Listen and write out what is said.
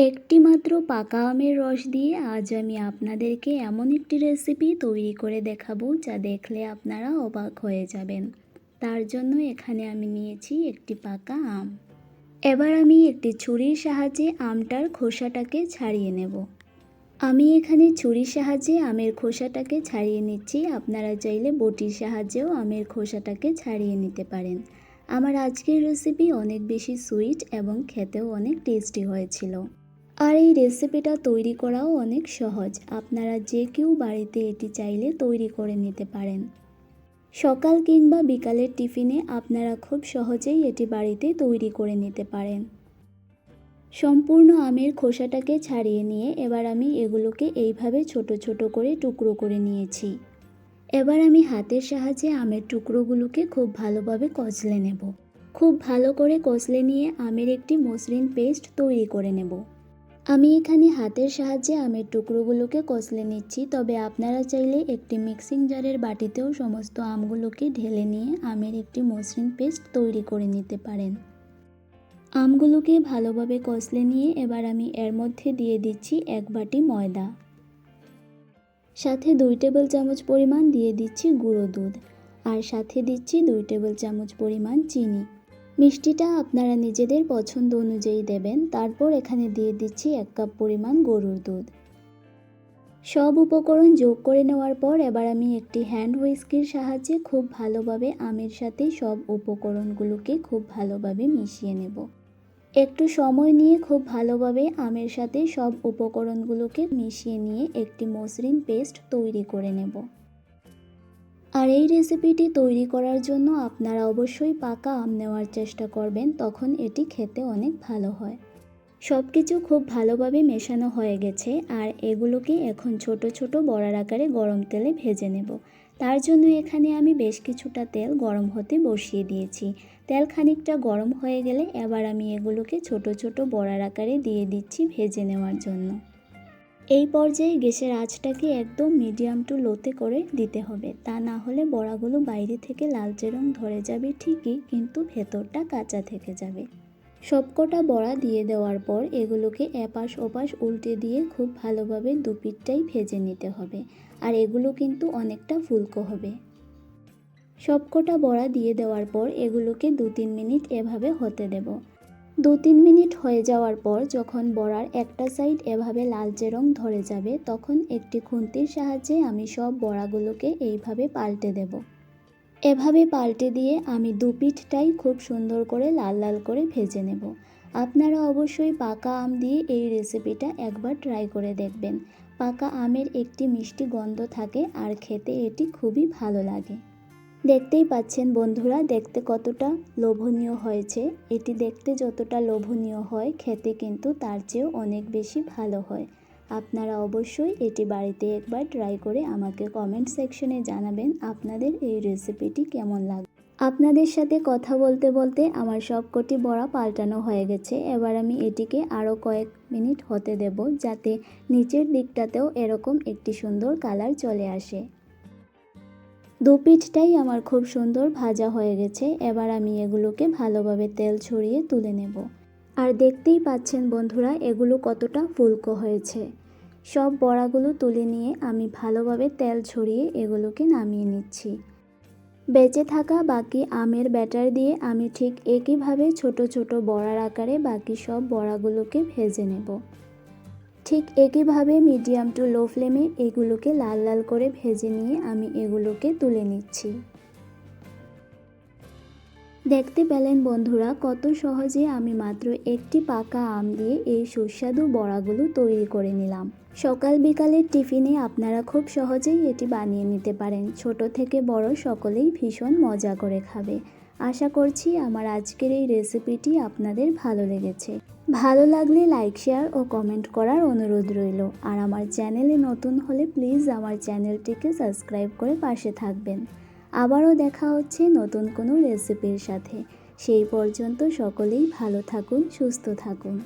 একটি মাত্র পাকা আমের রস দিয়ে আজ আমি আপনাদেরকে এমন একটি রেসিপি তৈরি করে দেখাবো যা দেখলে আপনারা অবাক হয়ে যাবেন। তার জন্য এখানে আমি নিয়েছি একটি পাকা আম। এবার আমি একটি ছুরির সাহায্যে আমটার খোসাটাকে ছাড়িয়ে নেব। আমি এখানে ছুরির সাহায্যে আমের খোসাটাকে ছাড়িয়ে নিচ্ছি। আপনারা চাইলে বটির সাহায্যেও আমের খোসাটাকে ছাড়িয়ে নিতে পারেন। আমার আজকের রেসিপি অনেক বেশি সুইট এবং খেতেও অনেক টেস্টি হয়েছিল। আর এই রেসিপিটা তৈরি করাও অনেক সহজ। আপনারা যে কেউ বাড়িতে এটি চাইলে তৈরি করে নিতে পারেন। সকাল কিংবা বিকালের টিফিনে আপনারা খুব সহজেই এটি বাড়িতে তৈরি করে নিতে পারেন। সম্পূর্ণ আমের খোসাটাকে ছাড়িয়ে নিয়ে এবার আমি এগুলোকে এইভাবে ছোট ছোট করে টুকরো করে নিয়েছি। এবার আমি হাতের সাহায্যে আমের টুকরোগুলোকে খুব ভালোভাবে কচলে নেব। খুব ভালো করে কচলে নিয়ে আমের একটি মসৃণ পেস্ট তৈরি করে নেব। আমি এখানে হাতের সাহায্যে আমের টুকরোগুলোকে কষলে নিচ্ছি, তবে আপনারা চাইলে একটি মিক্সিং জারের বাটিতেও সমস্ত আমগুলোকে ঢেলে নিয়ে আমের একটি মসৃণ পেস্ট তৈরি করে নিতে পারেন। আমগুলোকে ভালোভাবে কষলে নিয়ে এবার আমি এর মধ্যে দিয়ে দিচ্ছি এক বাটি ময়দা। সাথে দুই টেবিল চামচ পরিমাণ দিয়ে দিচ্ছি গুঁড়ো দুধ, আর সাথে দিচ্ছি দুই টেবিল চামচ পরিমাণ চিনি। মিষ্টিটা আপনারা নিজেদের পছন্দ অনুযায়ী দেবেন। তারপর এখানে দিয়ে দিচ্ছি এক কাপ পরিমাণ গরুর দুধ। সব উপকরণ যোগ করে নেওয়ার পর এবার আমি একটি হ্যান্ড হুইস্কির সাহায্যে খুব ভালোভাবে আমের সাথে সব উপকরণগুলোকে খুব ভালোভাবে মিশিয়ে নেব। একটু সময় নিয়ে খুব ভালোভাবে আমের সাথে সব উপকরণগুলোকে মিশিয়ে নিয়ে একটি মসৃণ পেস্ট তৈরি করে নেব। আর এই রেসিপিটি তৈরি করার জন্য আপনারা অবশ্যই পাকা আম নেওয়ার চেষ্টা করবেন, তখন এটি খেতে অনেক ভালো হয়। সব কিছু খুব ভালোভাবে মেশানো হয়ে গেছে, আর এগুলোকে এখন ছোট ছোট বড়ার আকারে গরম তেলে ভেজে নেব। তার জন্য এখানে আমি বেশ কিছুটা তেল গরম হতে বসিয়ে দিয়েছি। তেল খানিকটা গরম হয়ে গেলে এবার আমি এগুলোকে ছোট ছোট বড়ার আকারে দিয়ে দিচ্ছি ভেজে নেওয়ার জন্য। এই পর্যায়ে গ্যাসের আঁচটাকে একদম মিডিয়াম টু লোতে করে দিতে হবে। তা না হলে বড়াগুলো বাইরে থেকে লালচে রং ধরে যাবে ঠিকই, কিন্তু ভেতরটা কাঁচা থেকে যাবে। সবকটা বড়া দিয়ে দেওয়ার পর এগুলোকে এপাশ ওপাশ উল্টে দিয়ে খুব ভালোভাবে দুপিটটাই ভেজে নিতে হবে। আর এগুলো কিন্তু অনেকটা ফুলকো হবে। সবকটা বড়া দিয়ে দেওয়ার পর এগুলোকে দু তিন মিনিট এভাবে হতে দেব। দু তিন মিনিট হয়ে যাওয়ার পর যখন বড়ার একটা সাইড এভাবে লালচে রং ধরে যাবে, তখন একটি খুন্তির সাহায্যে আমি সব বড়াগুলোকে এইভাবে পাল্টে দেব। এভাবে পাল্টে দিয়ে আমি দু পিঠটাই খুব সুন্দর করে লাল লাল করে ভেজে নেব। আপনারা অবশ্যই পাকা আম দিয়ে এই রেসিপিটা একবার ট্রাই করে দেখবেন। পাকা আমের একটি মিষ্টি গন্ধ থাকে আর খেতে এটি খুবই ভালো লাগে। দেখতেই পাচ্ছেন বন্ধুরা, দেখতে কতটা লোভনীয় হয়েছে। এটি দেখতে যতটা লোভনীয় হয়, খেতে কিন্তু তার চেয়েও অনেক বেশি ভালো হয়। আপনারা অবশ্যই এটি বাড়িতে একবার ট্রাই করে আমাকে কমেন্ট সেকশনে জানাবেন আপনাদের এই রেসিপিটি কেমন লাগে আপনাদের সাথে কথা বলতে বলতে আমার সবকটি বড়া পাল্টানো হয়ে গেছে। এবার আমি এটিকে আরও কয়েক মিনিট হতে দেব যাতে নিচের দিকটাতেও এরকম একটি সুন্দর কালার চলে আসে। দু পিঠটাই আমার খুব সুন্দর ভাজা হয়ে গেছে, এবার আমি এগুলোকে ভালোভাবে তেল ছড়িয়ে তুলে নেব। আর দেখতেই পাচ্ছেন বন্ধুরা, এগুলো কতটা ফুলকো হয়েছে। সব বড়াগুলো তুলে নিয়ে আমি ভালোভাবে তেল ছড়িয়ে এগুলোকে নামিয়ে নিচ্ছি। বেঁচে থাকা বাকি আমের ব্যাটার দিয়ে আমি ঠিক একইভাবে ছোট ছোট বড়ার আকারে বাকি সব বড়াগুলোকে ভেজে নেব। ঠিক একইভাবে মিডিয়াম টু লো ফ্লেমে এগুলোকে লাল লাল করে ভেজে নিয়ে আমি এগুলোকে তুলে নিচ্ছি। দেখতে পেলেন বন্ধুরা, কত সহজে আমি মাত্র একটি পাকা আম দিয়ে এই সুস্বাদু বড়াগুলো তৈরি করে নিলাম। সকাল বিকালের টিফিনে আপনারা খুব সহজেই এটি বানিয়ে নিতে পারেন। ছোট থেকে বড় সকলেই ভীষণ মজা করে খাবে। আশা করছি আমার আজকের এই রেসিপিটি আপনাদের ভালো লেগেছে। ভালো লাগলে লাইক, শেয়ার ও কমেন্ট করার অনুরোধ রইল। আর আমার চ্যানেলে নতুন হলে প্লিজ আমার চ্যানেলটিকে সাবস্ক্রাইব করে পাশে থাকবেন। আবারও দেখা হচ্ছে নতুন কোনো রেসিপির সাথে। সেই পর্যন্ত সকলেই ভালো থাকুন, সুস্থ থাকুন।